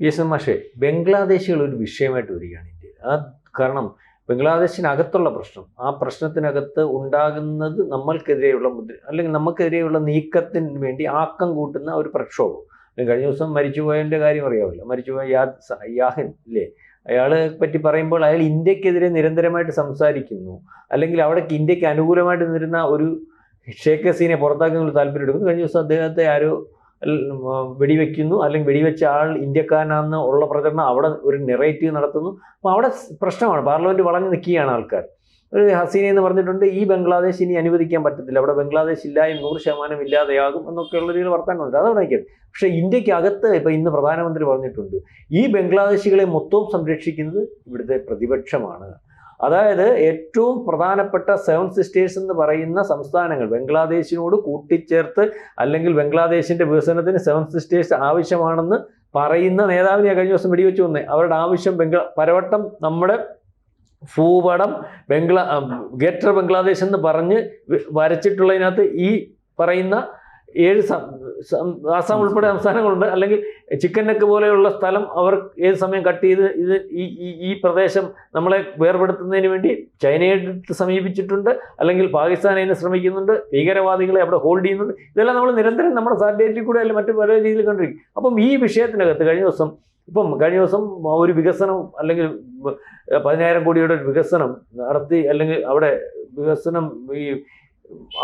P S M ബംഗ്ലാദേശികൾ ഒരു വിഷയമായിട്ട് വരികയാണ് ഇന്ത്യയിൽ. ആ കാരണം ബംഗ്ലാദേശിനകത്തുള്ള പ്രശ്നം ആ പ്രശ്നത്തിനകത്ത് ഉണ്ടാകുന്നത് നമ്മൾക്കെതിരെയുള്ള മുദ്ര അല്ലെങ്കിൽ നമുക്കെതിരെയുള്ള നീക്കത്തിന് വേണ്ടി ആക്കം കൂട്ടുന്ന ഒരു പ്രക്ഷോഭം. കഴിഞ്ഞ ദിവസം മരിച്ചുപോയതിന്റെ കാര്യം അറിയാമല്ലോ. മരിച്ചുപോയ സ- യാഹിൻ ഇല്ലേ? അയാളെ പറ്റി പറയുമ്പോൾ അയാൾ ഇന്ത്യക്കെതിരെ നിരന്തരമായിട്ട് സംസാരിക്കുന്നു. അല്ലെങ്കിൽ അവിടെ ഇന്ത്യയ്ക്ക് അനുകൂലമായിട്ട് നിന്നിരുന്ന ഒരു ഷേഖ് ഹസീനെ പുറത്താക്കാൻ താല്പര്യം എടുക്കുന്നു കഴിഞ്ഞ ദിവസം അദ്ദേഹത്തെ ആരോ വെടിവെക്കുന്നു. അല്ലെങ്കിൽ വെടിവെച്ച ആൾ ഇന്ത്യക്കാരനാണെന്ന് ഉള്ള പ്രചരണം അവിടെ ഒരു നെറേറ്റീവ് നടത്തുന്നു. അപ്പോൾ അവിടെ പ്രശ്നമാണ്. പാർലമെന്റ് വളഞ്ഞു നിൽക്കുകയാണ് ആൾക്കാർ. ഒരു ഹസീന എന്ന് പറഞ്ഞിട്ടുണ്ട് ഈ ബംഗ്ലാദേശ് ഇനി അനുവദിക്കാൻ പറ്റത്തില്ല. അവിടെ ബംഗ്ലാദേശ് ഇല്ലായും നൂറ് ശതമാനം ഇല്ലാതെയാകും എന്നൊക്കെയുള്ള രീതിയിൽ വർത്തമാനമുണ്ട് അതവിടെ നിൽക്കട്ടെ പക്ഷേ ഇന്ത്യക്കകത്ത് ഇപ്പോൾ ഇപ്പം ഇന്ന് പ്രധാനമന്ത്രി പറഞ്ഞിട്ടുണ്ട് ഈ ബംഗ്ലാദേശികളെ മൊത്തവും സംരക്ഷിക്കുന്നത് ഇവിടുത്തെ പ്രതിപക്ഷമാണ് അതായത് ഏറ്റവും പ്രധാനപ്പെട്ട സെവൻ സിസ്റ്റേഴ്സ് എന്ന് പറയുന്ന സംസ്ഥാനങ്ങൾ ബംഗ്ലാദേശിനോട് കൂട്ടിച്ചേർത്ത് അല്ലെങ്കിൽ ബംഗ്ലാദേശിന്റെ വികസനത്തിന് സെവൻ സിസ്റ്റേഴ്സ് ആവശ്യമാണെന്ന് പറയുന്ന നേതാവിനെ കഴിഞ്ഞ ദിവസം വെടിവെച്ച് വന്നേ അവരുടെ ആവശ്യം ബംഗ്ലാ പരവട്ടം നമ്മുടെ ഭൂപടം ബംഗ്ലാ ഗേറ്റർ ബംഗ്ലാദേശ് എന്ന് പറഞ്ഞ് വരച്ചിട്ടുള്ളതിനകത്ത് ഈ പറയുന്ന ഏഴ് ആസാം ഉൾപ്പെടെ സംസ്ഥാനങ്ങളുണ്ട്. അല്ലെങ്കിൽ ചിക്കൻ നെക്ക് പോലെയുള്ള സ്ഥലം അവർ ഏത് സമയം കട്ട് ചെയ്ത് ഇത് ഈ ഈ- പ്രദേശം നമ്മളെ വേർപെടുത്തുന്നതിന് വേണ്ടി ചൈനയെടുത്ത് സമീപിച്ചിട്ടുണ്ട്. അല്ലെങ്കിൽ പാകിസ്ഥാൻ അതിന് ശ്രമിക്കുന്നുണ്ട്. ഭീകരവാദികളെ അവിടെ ഹോൾഡ് ചെയ്യുന്നുണ്ട്. ഇതെല്ലാം നമ്മൾ നിരന്തരം നമ്മുടെ സാറ്റലൈറ്റിൽ കൂടെ അല്ലെങ്കിൽ മറ്റു പല രീതിയിൽ കണ്ടിരിക്കും. അപ്പം ഈ വിഷയത്തിനകത്ത് കഴിഞ്ഞ ദിവസം ഇപ്പം കഴിഞ്ഞ ദിവസം ഒരു വികസനം അല്ലെങ്കിൽ പതിനായിരം കോടിയുടെ ഒരു വികസനം നടത്തി അല്ലെങ്കിൽ അവിടെ വികസനം ഈ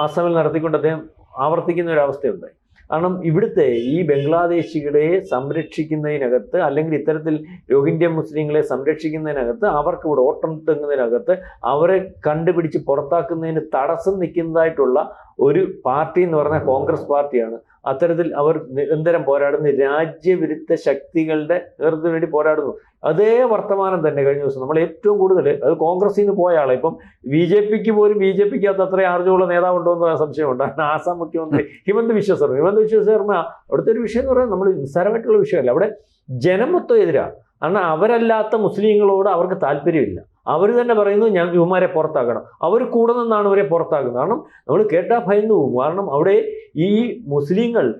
ആസാമിൽ നടത്തിക്കൊണ്ട് അദ്ദേഹം ആവർത്തിക്കുന്ന ഒരു അവസ്ഥയുണ്ടായി. കാരണം ഇവിടുത്തെ ഈ ബംഗ്ലാദേശികളെ സംരക്ഷിക്കുന്നതിനകത്ത് അല്ലെങ്കിൽ ഇത്തരത്തിൽ രോഹിംഗ്യ മുസ്ലിങ്ങളെ സംരക്ഷിക്കുന്നതിനകത്ത് അവർക്ക് ഇവിടെ ഓട്ടം തെങ്ങുന്നതിനകത്ത് അവരെ കണ്ടുപിടിച്ച് പുറത്താക്കുന്നതിന് തടസ്സം നിൽക്കുന്നതായിട്ടുള്ള ഒരു പാർട്ടി എന്ന് പറഞ്ഞാൽ കോൺഗ്രസ് പാർട്ടിയാണ്. അത്തരത്തിൽ അവർ നിരന്തരം പോരാടുന്ന. രാജ്യവിരുദ്ധ ശക്തികളുടെ നേതൃത്വത്തിന് വേണ്ടി പോരാടുന്നു. അതേ വർത്തമാനം തന്നെ കഴിഞ്ഞ ദിവസം നമ്മൾ ഏറ്റവും കൂടുതൽ അത് കോൺഗ്രസിൽ നിന്ന് പോയ ആളെ ഇപ്പം ബി ജെ പിക്ക് പോലും ബി ജെ പിക്ക് അകത്ത് അത്രയും ആർജമുള്ള നേതാവുണ്ടോ എന്ന് സംശയമുണ്ട്. കാരണം ആസാം മുഖ്യമന്ത്രി ഹിമന്ത് വിശ്വ ശർമ്മ. ഹിമന്ത് വിശ്വ ശർമ്മ അവിടുത്തെ ഒരു വിഷയം എന്ന് പറയുന്നത് നമ്മൾ നിസ്സാരമായിട്ടുള്ള വിഷയമല്ല. അവിടെ ജനം മൊത്തം എതിരാണ്. കാരണം അവരല്ലാത്ത മുസ്ലിങ്ങളോട് അവർക്ക് താല്പര്യമില്ല. അവർ തന്നെ പറയുന്നു ഞാൻ ഇവന്മാരെ പുറത്താക്കണം. അവർ കൂടെ നിന്നാണ് ഇവരെ പുറത്താക്കുന്നത്. കാരണം നമ്മൾ കേട്ടാൽ ഭയന്നു പോകും. കാരണം അവിടെ ഈ മുസ്ലിങ്ങൾ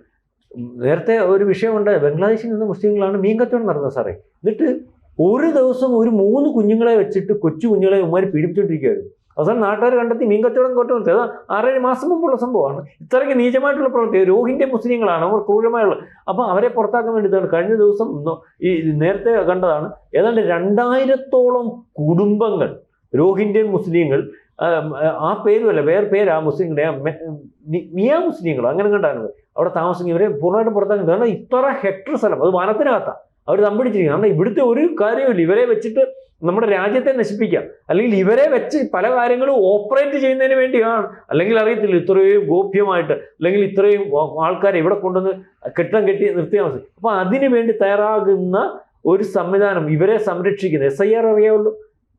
നേരത്തെ ഒരു വിഷയമുണ്ട് ബംഗ്ലാദേശിൽ നിന്ന് മുസ്ലിങ്ങളാണ് മീൻ കച്ചവടം നടന്നത് സാറേ. എന്നിട്ട് ഒരു ദിവസം ഒരു മൂന്ന് കുഞ്ഞുങ്ങളെ വെച്ചിട്ട് കൊച്ചു കുഞ്ഞുങ്ങളെ ഉമ്മാർ പീഡിപ്പിച്ചുകൊണ്ടിരിക്കുകയായിരുന്നു അവസാനം നാട്ടുകാർ കണ്ടെത്തി മീൻ കച്ചവടം കൊട്ടു നിർത്തി ആറേഴ് മാസം മുമ്പുള്ള സംഭവമാണ്. ഇത്രയ്ക്ക് നീചമായിട്ടുള്ള പ്രവൃത്തി രോഹിന്റെ മുസ്ലിങ്ങളാണ് അവർ ക്രൂരമായുള്ള അപ്പോൾ അവരെ പുറത്താക്കാൻ വേണ്ടിയിട്ടാണ് കഴിഞ്ഞ ദിവസം ഈ നേരത്തെ കണ്ടതാണ് ഏതാണ്ട് രണ്ടായിരത്തോളം കുടുംബങ്ങൾ രോഹിന്റെ മുസ്ലിങ്ങൾ ആ, പേരുമല്ല വേറെ പേര് ആ മുസ്ലിങ്ങളുടെ മിയ മുസ്ലിങ്ങൾ അങ്ങനെ കണ്ടാണ് അവിടെ താമസിക്കുന്നവരെ പൂർണമായിട്ടും പുറത്താക്കി. കാരണം ഇത്ര ഹെക്ടർ സ്ഥലം. അത് വനത്തിനകത്താണ് അവർ തമ്പിടിച്ചിരിക്കുന്നത് കാരണം ഇവിടുത്തെ ഒരു കാര്യമില്ല ഇവരെ വെച്ചിട്ട് നമ്മുടെ രാജ്യത്തെ നശിപ്പിക്കാം. അല്ലെങ്കിൽ ഇവരെ വെച്ച് പല കാര്യങ്ങളും ഓപ്പറേറ്റ് ചെയ്യുന്നതിന് വേണ്ടിയാണ്. അല്ലെങ്കിൽ അറിയത്തില്ല ഇത്രയും ഗോപ്യമായിട്ട് അല്ലെങ്കിൽ ഇത്രയും ആൾക്കാരെ ഇവിടെ കൊണ്ടുവന്ന് കെട്ടം കെട്ടി നിർത്തിയാൽ മതി. അപ്പോൾ അതിനു വേണ്ടി തയ്യാറാകുന്ന ഒരു സംവിധാനം ഇവരെ സംരക്ഷിക്കുന്നത് എസ് ഐ ആർ അറിയാമല്ലോ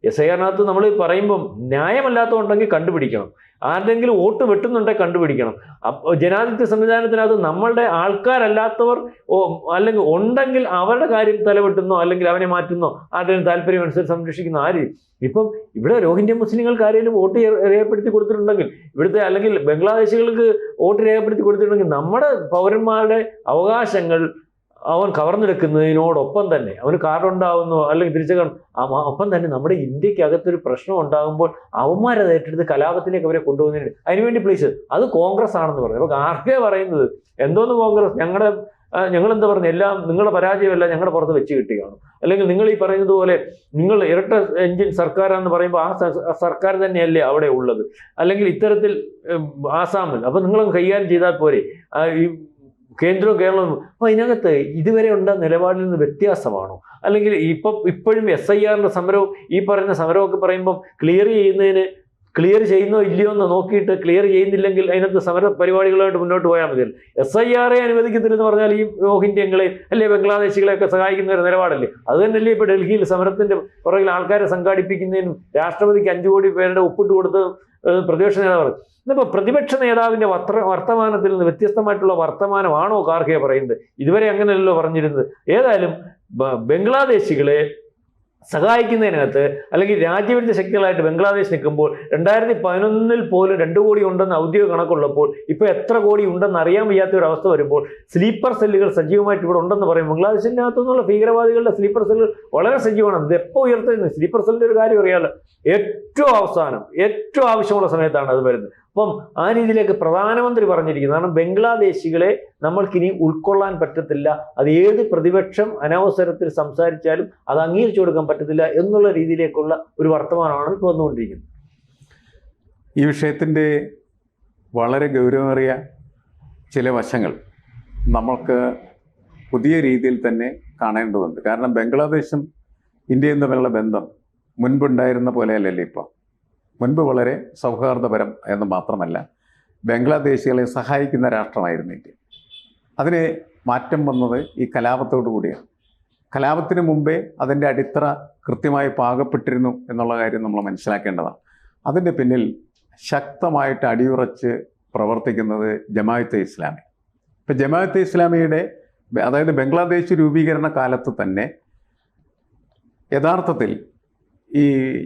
എസ് ഐ ആറിനകത്ത് നമ്മൾ പറയുമ്പം ന്യായമല്ലാത്തതുണ്ടെങ്കിൽ കണ്ടുപിടിക്കണം. ആരുടെങ്കിലും വോട്ട് വെട്ടുന്നുണ്ടെങ്കിൽ കണ്ടുപിടിക്കണം. ജനാധിപത്യ സംവിധാനത്തിനകത്ത് നമ്മളുടെ ആൾക്കാരല്ലാത്തവർ അല്ലെങ്കിൽ ഉണ്ടെങ്കിൽ അവരുടെ കാര്യം തലവെട്ടുന്നോ അല്ലെങ്കിൽ അവനെ മാറ്റുന്നോ ആരുടെയും താല്പര്യം അനുസരിച്ച് സംരക്ഷിക്കുന്ന ആര് ഇപ്പം ഇവിടെ രോഹിംഗ്യ മുസ്ലിങ്ങൾക്ക് ആരെങ്കിലും വോട്ട് രേഖപ്പെടുത്തി കൊടുത്തിട്ടുണ്ടെങ്കിൽ ഇവിടുത്തെ അല്ലെങ്കിൽ ബംഗ്ലാദേശികൾക്ക് വോട്ട് രേഖപ്പെടുത്തി കൊടുത്തിട്ടുണ്ടെങ്കിൽ നമ്മുടെ പൗരന്മാരുടെ അവകാശങ്ങൾ അവൻ കവർന്നെടുക്കുന്നതിനോടൊപ്പം തന്നെ അവന് കാർഡുണ്ടാവുന്നു അല്ലെങ്കിൽ തിരിച്ചു ഒപ്പം തന്നെ നമ്മുടെ ഇന്ത്യക്കകത്തൊരു പ്രശ്നം ഉണ്ടാകുമ്പോൾ അവന്മാരത് ഏറ്റെടുത്ത് കലാപത്തിലേക്ക് അവരെ കൊണ്ടുപോകുന്നതിന് അതിനുവേണ്ടി പ്ലീസ് അത് കോൺഗ്രസ് ആണെന്ന് പറഞ്ഞു. അപ്പോൾ ആർക്കേ പറയുന്നത്? എന്തോന്ന് കോൺഗ്രസ്? ഞങ്ങളുടെ ഞങ്ങൾ എന്താ പറഞ്ഞു? എല്ലാം നിങ്ങളുടെ പരാജയമല്ല ഞങ്ങളുടെ പുറത്ത് വെച്ച് കിട്ടിയാണ് അല്ലെങ്കിൽ നിങ്ങൾ ഈ പറയുന്നത് പോലെ നിങ്ങൾ ഇരട്ട എഞ്ചിൻ സർക്കാരാന്ന് പറയുമ്പോൾ ആ സർക്കാർ തന്നെയല്ലേ അവിടെ ഉള്ളത്? അല്ലെങ്കിൽ ഇത്തരത്തിൽ ആസാമിൽ. അപ്പോൾ നിങ്ങൾ കൈകാര്യം ചെയ്താൽ പോരെ? ഈ കേന്ദ്രവും കേരളവും. അപ്പോൾ അതിനകത്ത് ഇതുവരെ ഉണ്ട നിലപാടിൽ നിന്ന് വ്യത്യാസമാണോ? അല്ലെങ്കിൽ ഇപ്പം ഇപ്പോഴും എസ് ഐ ആറിന്റെ സമരവും ഈ പറയുന്ന സമരമൊക്കെ പറയുമ്പം ക്ലിയർ ചെയ്യുന്നതിന് ക്ലിയർ ചെയ്യുന്നോ ഇല്ലയോ എന്ന് നോക്കിയിട്ട് ക്ലിയർ ചെയ്യുന്നില്ലെങ്കിൽ അതിനകത്ത് സമര പരിപാടികളുമായിട്ട് മുന്നോട്ട് പോയാൽ മതി. എസ് ഐ ആറെ അനുവദിക്കത്തില്ലെന്ന് പറഞ്ഞാൽ ഈ രോഹിംഗ്യങ്ങളെ അല്ലെ ബംഗ്ലാദേശികളെയൊക്കെ സഹായിക്കുന്ന ഒരു നിലപാടല്ലേ? അത് തന്നെയല്ലേ ഇപ്പോൾ ഡൽഹിയിൽ സമരത്തിന്റെ പുറകിൽ ആൾക്കാരെ സംഘടിപ്പിക്കുന്നതിനും രാഷ്ട്രപതിക്ക് അഞ്ചു കോടി പേരുടെ ഒപ്പിട്ട് കൊടുത്ത് പ്രതിപക്ഷ നേതാവ് ഇന്നിപ്പോൾ പ്രതിപക്ഷ നേതാവിന്റെ വർത്ത വർത്തമാനത്തിൽ നിന്ന് വ്യത്യസ്തമായിട്ടുള്ള വർത്തമാനമാണോ കാർഖെ പറയുന്നത്? ഇതുവരെ അങ്ങനെയല്ലോ പറഞ്ഞിരുന്നത്. ഏതായാലും ബംഗ്ലാദേശികളെ സഹായിക്കുന്നതിനകത്ത് അല്ലെങ്കിൽ രാജ്യവിരുദ്ധ ശക്തികളായിട്ട് ബംഗ്ലാദേശ് നിൽക്കുമ്പോൾ രണ്ടായിരത്തി പതിനൊന്നിൽ പോലും രണ്ട് കോടി ഉണ്ടെന്ന് ഔദ്യോഗിക കണക്കുള്ളപ്പോൾ ഇപ്പോൾ എത്ര കോടി ഉണ്ടെന്ന് അറിയാൻ വയ്യാത്ത ഒരു അവസ്ഥ വരുമ്പോൾ സ്ലീപ്പർ സെല്ലുകൾ സജീവമായിട്ട് ഇവിടെ ഉണ്ടെന്ന് പറയും. ബംഗ്ലാദേശിന്റെ അകത്തുനിന്നുള്ള ഭീകരവാദികളുടെ സ്ലീപ്പർ സെല്ലുകൾ വളരെ സജീവമാണ്. ഇത് എപ്പോൾ ഉയർത്തുന്നത് സ്ലീപ്പർ സെല്ലിന്റെ ഒരു കാര്യം അറിയാമല്ലോ ഏറ്റവും അവസാനം ഏറ്റവും ആവശ്യമുള്ള സമയത്താണ് അത് വരുന്നത്. അപ്പം ആ രീതിയിലേക്ക് പ്രധാനമന്ത്രി പറഞ്ഞിരിക്കുന്നത് കാരണം ബംഗ്ലാദേശികളെ നമ്മൾക്കിനി ഉൾക്കൊള്ളാൻ പറ്റത്തില്ല. അത് ഏത് പ്രതിപക്ഷം അനവസരത്തിൽ സംസാരിച്ചാലും അത് അംഗീകരിച്ചു കൊടുക്കാൻ പറ്റത്തില്ല എന്നുള്ള രീതിയിലേക്കുള്ള ഒരു വർത്തമാനമാണ് ഇപ്പോൾ വന്നുകൊണ്ടിരിക്കുന്നത്. ഈ വിഷയത്തിന്റെ വളരെ ഗൗരവമേറിയ ചില വശങ്ങൾ നമ്മൾക്ക് പുതിയ രീതിയിൽ തന്നെ കാണേണ്ടതുണ്ട്. കാരണം ബംഗ്ലാദേശും ഇന്ത്യയും തമ്മിലുള്ള ബന്ധം മുൻപുണ്ടായിരുന്ന പോലെയല്ലല്ലോ ഇപ്പോൾ മുൻപ് വളരെ സൗഹാർദ്ദപരം എന്ന് മാത്രമല്ല ബംഗ്ലാദേശികളെ സഹായിക്കുന്ന രാഷ്ട്രമായിരുന്നു ഇന്ത്യ. അതിന് മാറ്റം വന്നത് ഈ കലാപത്തോടു കൂടിയാണ്. കലാപത്തിന് മുമ്പേ അതിന്റെ അടിത്തറ കൃത്യമായി പാകപ്പെട്ടിരുന്നു എന്നുള്ള കാര്യം നമ്മൾ മനസ്സിലാക്കേണ്ടതാണ്. അതിന്റെ പിന്നിൽ ശക്തമായിട്ട് അടിയുറച്ച് പ്രവർത്തിക്കുന്നത് ജമാഅത്തെ ഇസ്ലാമി. ഇപ്പം ജമാഅത്തെ ഇസ്ലാമിയുടെ അതായത് ബംഗ്ലാദേശ് രൂപീകരണ കാലത്ത് തന്നെ യഥാർത്ഥത്തിൽ ഈ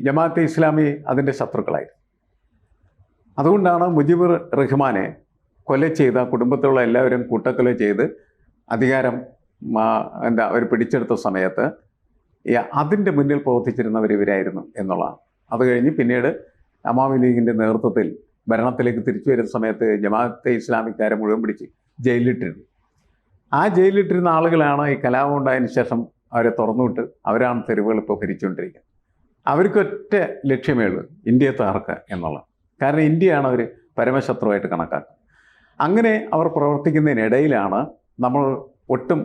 ജമാഅത്തെ ഇസ്ലാമി അതിന്റെ ശത്രുക്കളായിരുന്നു അതുകൊണ്ടാണ് മുജിബുർ റഹ്മാനെ കൊല ചെയ്ത കുടുംബത്തിലുള്ള എല്ലാവരും കൂട്ടക്കൊല ചെയ്ത് അധികാരം എന്താ അവർ പിടിച്ചെടുത്ത സമയത്ത് അതിന്റെ മുന്നിൽ പ്രവർത്തിച്ചിരുന്നവർ ഇവരായിരുന്നു എന്നുള്ളതാണ്. അത് കഴിഞ്ഞ് പിന്നീട് അമാമി ലീഗിന്റെ നേതൃത്വത്തിൽ ഭരണത്തിലേക്ക് തിരിച്ചു വരുന്ന സമയത്ത് ജമാഅത്തെ ഇസ്ലാമിക്കാരെ മുഴുവൻ പിടിച്ച് ജയിലിലിട്ടിരുന്നു ആ ജയിലിലിട്ടിരുന്ന ആളുകളാണ് ഈ കലാപം ഉണ്ടായതിനു ശേഷം അവരെ തുറന്നുവിട്ട് അവരാണ് തെരുവുകൾ ഇപ്പോൾ ഭരിച്ചുകൊണ്ടിരിക്കുന്നത്. അവർക്കൊറ്റ ലക്ഷ്യമേ ഉള്ളൂ ഇന്ത്യയെ തകർക്കുക എന്നുള്ളത്. കാരണം ഇന്ത്യയാണ് അവർ പരമശത്രുവായിട്ട് കണക്കാക്കുക അങ്ങനെ അവർ പ്രവർത്തിക്കുന്നതിനിടയിലാണ് നമ്മൾ ഒട്ടും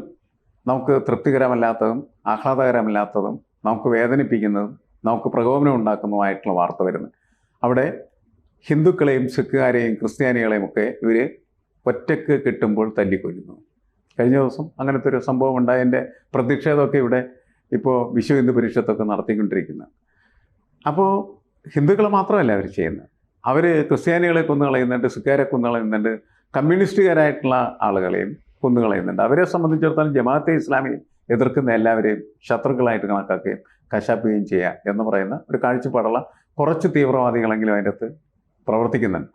നമുക്ക് തൃപ്തികരമല്ലാത്തതും ആഹ്ലാദകരമല്ലാത്തതും നമുക്ക് വേദനിപ്പിക്കുന്നതും നമുക്ക് പ്രകോപനം ഉണ്ടാക്കുന്നതുമായിട്ടുള്ള വാർത്ത വരുന്നത്. അവിടെ ഹിന്ദുക്കളെയും സിഖുകാരെയും ക്രിസ്ത്യാനികളെയും ഒക്കെ ഇവർ ഒറ്റയ്ക്ക് കിട്ടുമ്പോൾ തല്ലിക്കൊല്ലുന്നു. കഴിഞ്ഞ ദിവസം അങ്ങനത്തെ ഒരു സംഭവം ഉണ്ടായതിന്റെ പ്രതിഷേധമൊക്കെ ഇവിടെ ഇപ്പോൾ വിശ്വ ഹിന്ദു പരിഷത്തൊക്കെ നടത്തിക്കൊണ്ടിരിക്കുന്നത് അപ്പോൾ ഹിന്ദുക്കൾ മാത്രമല്ല അവർ ചെയ്യുന്നത്. അവർ ക്രിസ്ത്യാനികളെ കൊന്നുകളയുന്നുണ്ട് സിഖുകാരെ കൊന്നുകളയുന്നുണ്ട് കമ്മ്യൂണിസ്റ്റുകാരായിട്ടുള്ള ആളുകളെയും കൊന്നുകളയുന്നുണ്ട് അവരെ സംബന്ധിച്ചിടത്തോളം ജമാഅത്തെ ഇസ്ലാമി എതിർക്കുന്ന എല്ലാവരെയും ശത്രുക്കളായിട്ട് കണക്കാക്കുകയും കശാപ്പുകയും ചെയ്യുക എന്ന് പറയുന്ന ഒരു കാഴ്ചപ്പാടുള്ള കുറച്ച് തീവ്രവാദികളെങ്കിലും അതിന്റെ അകത്ത് പ്രവർത്തിക്കുന്നുണ്ട്.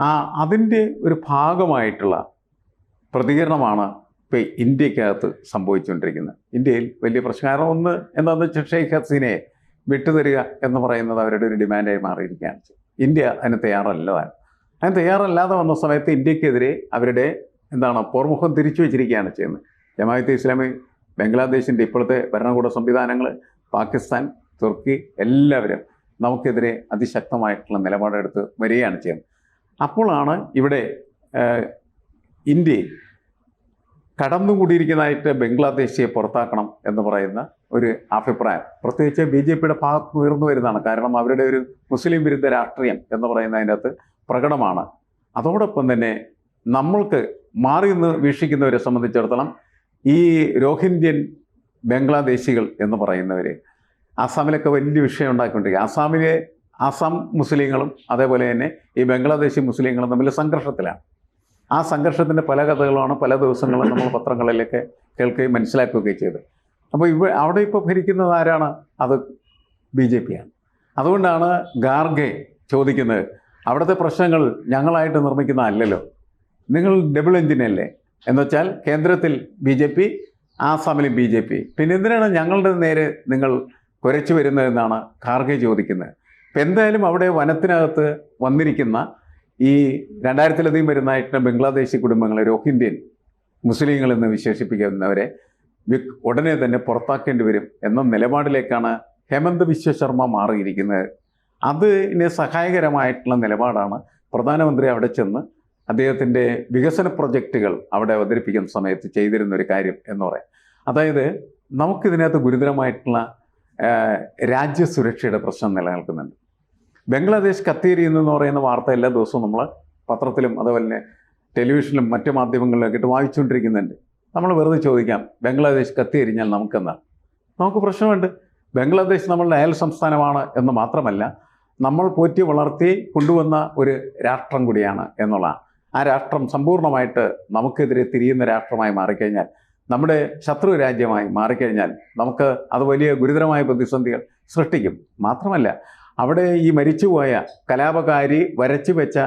ആ അതിന്റെ ഒരു ഭാഗമായിട്ടുള്ള പ്രതികരണമാണ് ഇപ്പോൾ ഇന്ത്യക്കകത്ത് സംഭവിച്ചുകൊണ്ടിരിക്കുന്നത്. ഇന്ത്യയിൽ വലിയ പ്രശ്നം. കാരണം ഒന്ന് എന്താണെന്ന് വെച്ചാൽ ഷെയ്ഖ് ഹസീനയെ വിട്ടുതരിക എന്ന് പറയുന്നത് അവരുടെ ഒരു ഡിമാൻഡായി മാറിയിരിക്കുകയാണ് ഇന്ത്യ അതിന് തയ്യാറല്ല അതിന് തയ്യാറല്ലാതെ വന്ന സമയത്ത് ഇന്ത്യക്കെതിരെ അവരുടെ എന്താണ് പോർമുഖം തിരിച്ചു വെച്ചിരിക്കുകയാണ് ചെയ്യുന്നത്. ജമാഅത്തെ ഇസ്ലാമി ബംഗ്ലാദേശിന്റെ ഇപ്പോഴത്തെ ഭരണകൂട സംവിധാനങ്ങൾ പാകിസ്ഥാൻ തുർക്കി എല്ലാവരും നമുക്കെതിരെ അതിശക്തമായിട്ടുള്ള നിലപാടെടുത്ത് വരികയാണ് ചെയ്യുന്നത്. അപ്പോഴാണ് ഇവിടെ ഇന്ത്യ കടന്നുകൂടിയിരിക്കുന്നതായിട്ട് ബംഗ്ലാദേശിയെ പുറത്താക്കണം എന്ന് പറയുന്ന ഒരു അഭിപ്രായം. പ്രത്യേകിച്ച് ബി ജെ പിയുടെ ഭാഗത്ത് ഉയർന്നു വരുന്നതാണ്. കാരണം അവരുടെ ഒരു മുസ്ലിം വിരുദ്ധ രാഷ്ട്രീയം എന്ന് പറയുന്നതിന്റെ അകത്ത് പ്രകടമാണ്. അതോടൊപ്പം തന്നെ നമ്മൾക്ക് മാറി നിന്ന് വീക്ഷിക്കുന്നവരെ സംബന്ധിച്ചിടത്തോളം ഈ രോഹിന്ത്യൻ ബംഗ്ലാദേശികൾ എന്ന് പറയുന്നവർ ആസാമിലൊക്കെ വലിയ വിഷയം ഉണ്ടാക്കിക്കൊണ്ടിരിക്കുക. ആസാമിലെ ആസാം മുസ്ലിങ്ങളും അതേപോലെ തന്നെ ഈ ബംഗ്ലാദേശി മുസ്ലിങ്ങളും തമ്മിൽ സംഘർഷത്തിലാണ്. ആ സംഘർഷത്തിന്റെ പല കഥകളാണ് പല ദിവസങ്ങളും നമ്മൾ പത്രങ്ങളിലൊക്കെ കേൾക്കുകയും മനസ്സിലാക്കുകയൊക്കെ ചെയ്തത്. അപ്പോൾ ഇവ അവിടെ ഇപ്പോൾ ഭരിക്കുന്നത് ആരാണ്? അത് ബി ജെ പിയാണ്. അതുകൊണ്ടാണ് ഗാർഗെ ചോദിക്കുന്നത് അവിടുത്തെ പ്രശ്നങ്ങൾ ഞങ്ങളായിട്ട് നിർമ്മിക്കുന്ന അല്ലല്ലോ. നിങ്ങൾ ഡബിൾ എഞ്ചിനല്ലേ എന്നുവെച്ചാൽ കേന്ദ്രത്തിൽ ബി ജെ പി ആസാമിലും ബി ജെ പി. പിന്നെ എന്തിനാണ് ഞങ്ങളുടെ നേരെ നിങ്ങൾ കുരച്ചു വരുന്നതെന്നാണ് ഖാർഗെ ചോദിക്കുന്നത്. ഇപ്പം എന്തായാലും അവിടെ വനത്തിനകത്ത് വന്നിരിക്കുന്ന ഈ രണ്ടായിരത്തിലധികം വരുന്ന എട്ട് ബംഗ്ലാദേശി കുടുംബങ്ങളെ രോഹിന്ത്യൻ മുസ്ലിങ്ങൾ എന്ന് വിശേഷിപ്പിക്കുന്നവരെ ഉടനെ തന്നെ പുറത്താക്കേണ്ടി വരും എന്ന നിലപാടിലേക്കാണ് ഹേമന്ത് വിശ്വശർമ്മ മാറിയിരിക്കുന്നത്. അതിന് സഹായകരമായിട്ടുള്ള നിലപാടാണ് പ്രധാനമന്ത്രി അവിടെ ചെന്ന് അദ്ദേഹത്തിന്റെ വികസന പ്രൊജക്റ്റുകൾ അവിടെ അവതരിപ്പിക്കുന്ന സമയത്ത് ചെയ്തിരുന്ന ഒരു കാര്യം എന്ന് പറയാം. അതായത് നമുക്കിതിനകത്ത് ഗുരുതരമായിട്ടുള്ള രാജ്യസുരക്ഷയുടെ പ്രശ്നം നിലനിൽക്കുന്നുണ്ട്. ബംഗ്ലാദേശ് കത്തിയെരിയുന്നു എന്ന് പറയുന്ന വാർത്ത എല്ലാ ദിവസവും നമ്മൾ പത്രത്തിലും അതുപോലെ തന്നെ ടെലിവിഷനിലും മറ്റു മാധ്യമങ്ങളിലൊക്കെ ഇട്ട് വായിച്ചുകൊണ്ടിരിക്കുന്നുണ്ട്. നമ്മൾ വെറുതെ ചോദിക്കാം ബംഗ്ലാദേശ് കത്തിയെരിഞ്ഞാൽ നമുക്കെന്താ നമുക്ക് പ്രശ്നമുണ്ട്. ബംഗ്ലാദേശ് നമ്മളുടെ അയൽ സംസ്ഥാനമാണ് എന്ന് മാത്രമല്ല നമ്മൾ പോറ്റി വളർത്തി കൊണ്ടുവന്ന ഒരു രാഷ്ട്രം കൂടിയാണ് എന്നുള്ള ആ രാഷ്ട്രം സമ്പൂർണമായിട്ട് നമുക്കെതിരെ തിരിയുന്ന രാഷ്ട്രമായി മാറിക്കഴിഞ്ഞാൽ നമ്മുടെ ശത്രു രാജ്യമായി മാറിക്കഴിഞ്ഞാൽ നമുക്ക് അത് വലിയ ഗുരുതരമായ പ്രതിസന്ധികൾ സൃഷ്ടിക്കും. മാത്രമല്ല അവിടെ ഈ മരിച്ചുപോയ കലാപകാരി വരച്ചു വെച്ച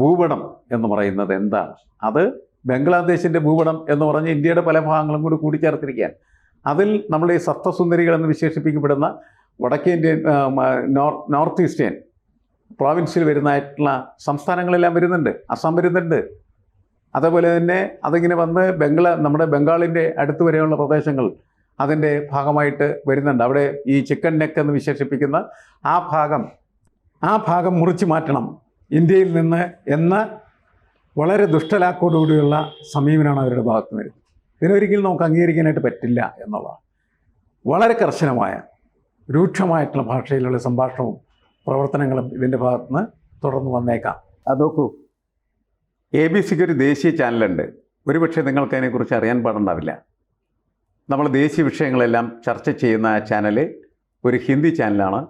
ഭൂപടം എന്ന് പറയുന്നത് എന്താണ്? അത് ബംഗ്ലാദേശിന്റെ ഭൂപടം എന്ന് പറഞ്ഞ് ഇന്ത്യയുടെ പല ഭാഗങ്ങളും കൂടി കൂടിച്ചേർത്തിരിക്കുകയാണ്. അതിൽ നമ്മൾ ഈ സപ്തസുന്ദരികൾ എന്ന് വിശേഷിപ്പിക്കപ്പെടുന്ന വടക്കേ ഇന്ത്യൻ നോർത്ത് ഈസ്റ്റേൺ പ്രോവിൻസിൽ വരുന്നതായിട്ടുള്ള സംസ്ഥാനങ്ങളെല്ലാം വരുന്നുണ്ട്. അസം വരുന്നുണ്ട്. അതേപോലെ തന്നെ അതിങ്ങനെ വന്ന് ബംഗ്ലാ നമ്മുടെ ബംഗാളിന്റെ അടുത്ത് വരെയുള്ള പ്രദേശങ്ങൾ അതിന്റെ ഭാഗമായിട്ട് വരുന്നുണ്ട്. അവിടെ ഈ ചിക്കൻ നെക്ക് എന്ന് വിശേഷിപ്പിക്കുന്ന ആ ഭാഗം ആ ഭാഗം മുറിച്ചു മാറ്റണം. ഇന്ത്യയിൽ നിന്ന് എന്ന വളരെ ദുഷ്ടലാക്കോടുകൂടിയുള്ള സമീപനമാണ് അവരുടെ ഭാഗത്ത് വരുന്നത്. ഇതിനൊരിക്കലും നമുക്ക് അംഗീകരിക്കാനായിട്ട് പറ്റില്ല എന്നുള്ളതാണ്. വളരെ കർശനമായ രൂക്ഷമായിട്ടുള്ള ഭാഷയിലുള്ള സംഭാഷണവും പ്രവർത്തനങ്ങളും ഇതിന്റെ ഭാഗത്തുനിന്ന് തുടർന്ന് വന്നേക്കാം. അത് നോക്കൂ. എ ബി സിക്ക് ഒരു ദേശീയ ചാനലുണ്ട് ഒരുപക്ഷെ നിങ്ങൾക്ക് അതിനെക്കുറിച്ച് അറിയാൻ പാടുണ്ടാവില്ല. നമ്മൾ ദേശീയ വിഷയങ്ങളെല്ലാം ചർച്ച ചെയ്യുന്ന ചാനൽ ഒരു ഹിന്ദി ചാനലാണ്.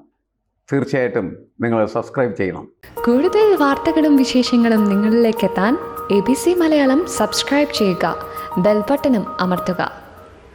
തീർച്ചയായിട്ടും നിങ്ങൾ സബ്സ്ക്രൈബ് ചെയ്യണം. കൂടുതൽ വാർത്തകളും വിശേഷങ്ങളും നിങ്ങളിലേക്ക് എത്താൻ A B C Malayalam subscribe ചെയ്യുക. ബെൽബട്ടനും അമർത്തുക.